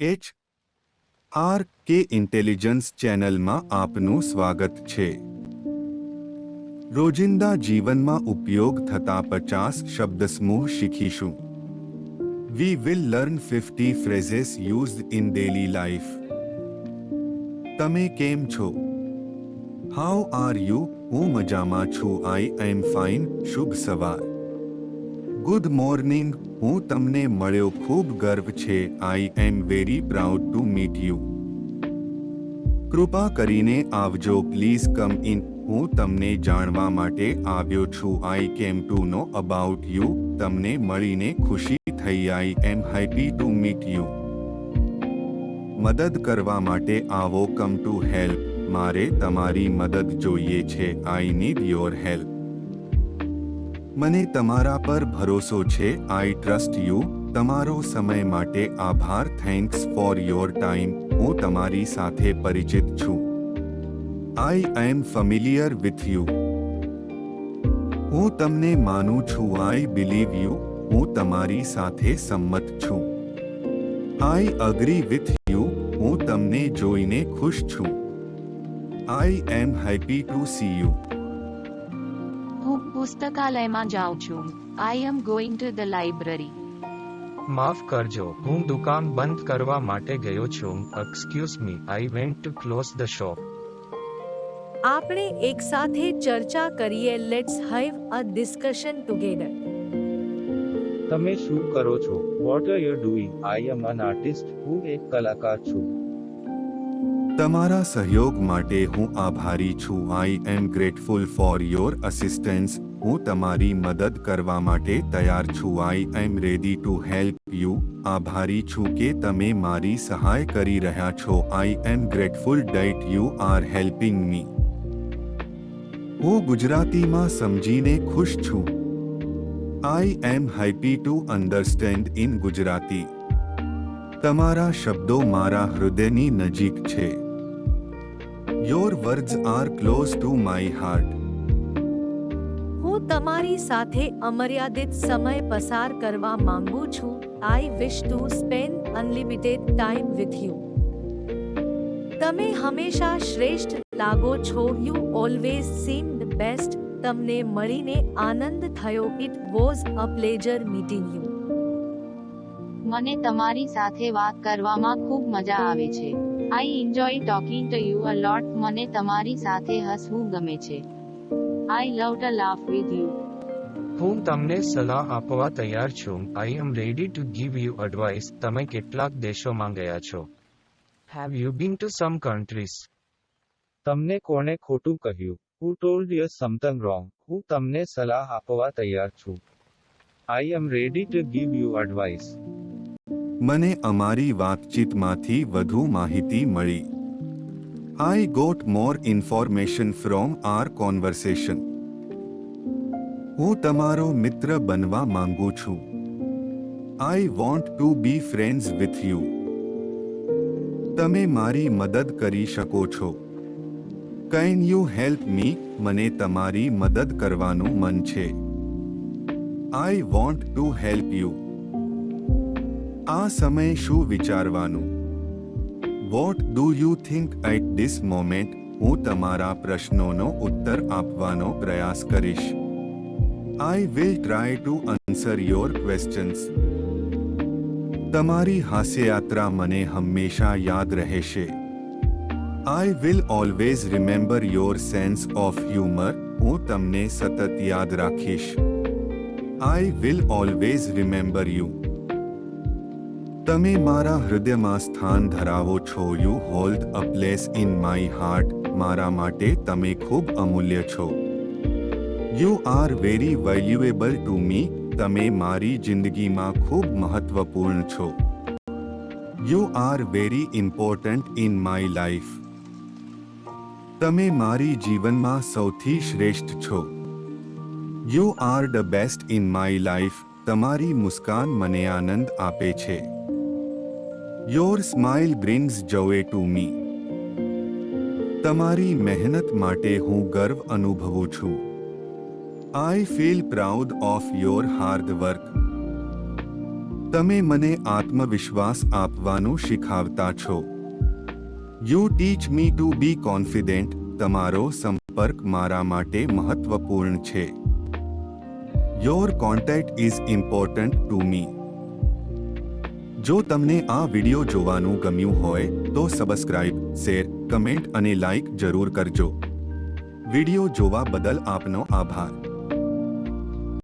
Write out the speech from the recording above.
H R K intelligence ચેનલમાં આપનું સ્વાગત છે. રોજિંદા જીવનમાં ઉપયોગ થતા પચાસ શબ્દસમૂહ શીખીશું. We will learn fifty phrases used in daily life તમે કેમ છો? હાઉ આર યુ હું મજામાં છું. આઈ એમ ફાઇન શુભ સવાર. Good morning. હું તમને મળ્યો ખૂબ ગર્વ છે. I am very proud to meet you કૃપા કરીને આવજો. પ્લીઝ કમ ઇન હું તમને જાણવા માટે આવ્યો છું. આઈ came to know about you તમને મળીને ખુશી થઈ. I am happy to meet you મદદ કરવા માટે આવો. કમ ટુ હેલ્પ મારે તમારી મદદ જોઈએ છે. આઈ નીડ યોર હેલ્પ મને તમારા પર ભરોસો છે. આઈ ટ્રસ્ટ યુ તમારો સમય માટે આભાર. થેન્ક્સ ફોર યોર ટાઈમ હું તમારી સાથે પરિચિત છું. I am familiar with you હું તમને માનું છું. આઈ બિલીવ યુ હું તમારી સાથે સંમત છું. આઈ અગ્રી વિથ યુ હું તમને જોઈને ખુશ છું. I am happy to see you પુસ્તકાલયમાં જાઉં છું. I am going to the library માફ કરજો હું દુકાન બંધ કરવા માટે ગયો છું. Excuse me I went to close the shop આપણે એકસાથે ચર્ચા કરીએ let's have a discussion together તમે શું કરો છો? What are you doing I am an artist હું એક કલાકાર છું. તમારા સહયોગ માટે હું આભારી છું. I am grateful for your assistance હું તમારી મદદ કરવા માટે તૈયાર છું. I am ready to help you આભારી છું કે તમે મારી સહાય કરી રહ્યા છો. I am grateful that you are helping me હું ગુજરાતીમાં સમજીને ખુશ છું. I am happy to understand in Gujarati. તમારા શબ્દો મારા હૃદયની નજીક છે. Your words are close to my heart હું તમારી સાથે અમર્યાદિત સમય પસાર કરવા માંગુ છું. I wish to spend unlimited time with you તમે હંમેશા શ્રેષ્ઠ લાગો છો. યુ ઓલવેઝ સીમ્ડ બેસ્ટ તમને મળીને આનંદ થયો. It was a pleasure meeting you મને તમારી સાથે વાત કરવામાં ખૂબ મજા આવે છે. I enjoy talking to you a lot મને તમારી સાથે હસવું ગમે છે. I love to laugh with you હું તમને સલાહ આપવા તૈયાર છું. I am ready to give you advice તમે કેટલાક દેશોમાં ગયા છો. Have you been to some countries તમને કોણે ખોટું કહ્યું? Who told you something wrong હું તમને સલાહ આપવા તૈયાર છું. I am ready to give you advice મને અમારી વાતચીતમાંથી વધુ માહિતી મળી. I got more information from our conversation હું તમારો મિત્ર બનવા માંગુ છું. I want to be friends with you તમે મારી મદદ કરી શકો છો. કેન યુ હેલ્પ મી મને તમારી મદદ કરવાનું મન છે. I want to help you આ સમયે શું વિચારવાનું? What do you think at this moment હું તમારા પ્રશ્નોનો ઉત્તર આપવાનો પ્રયાસ કરીશ. I will try to answer your questions તમારી હાસ્યયાત્રા મને હંમેશા યાદ રહેશે. I will always remember your sense of humour હું તમને સતત યાદ રાખીશ. I will always remember you તમે મારા હૃદયમાં સ્થાન ધરાવો છો. You hold a place in my heart મારા માટે તમે ખૂબ અમૂલ્ય છો. You are very valuable to me તમે મારી જિંદગીમાં ખૂબ મહત્વપૂર્ણ છો. You are very important in my life તમે મારી જીવનમાં સૌથી શ્રેષ્ઠ છો. You are the best in my life તમારી મુસ્કાન મને આનંદ આપે છે. Your smile brings joy to me તમારી મહેનત માટે હું ગર્વ અનુભવું છું. I feel proud of your hard work તમે મને આત્મવિશ્વાસ આપવાનું શીખવતા છો. યુ ટીચ મી ટુ બી કોન્ફિડેન્ટ તમારો સંપર્ક મારા માટે મહત્વપૂર્ણ છે. Your contact is important to me જો તમને આ વિડિયો જોવાનું ગમ્યું હોય તો સબસ્ક્રાઇબ શેર કમેન્ટ અને લાઇક જરૂર કરજો. વિડિયો જોવા બદલ આપનો આભાર.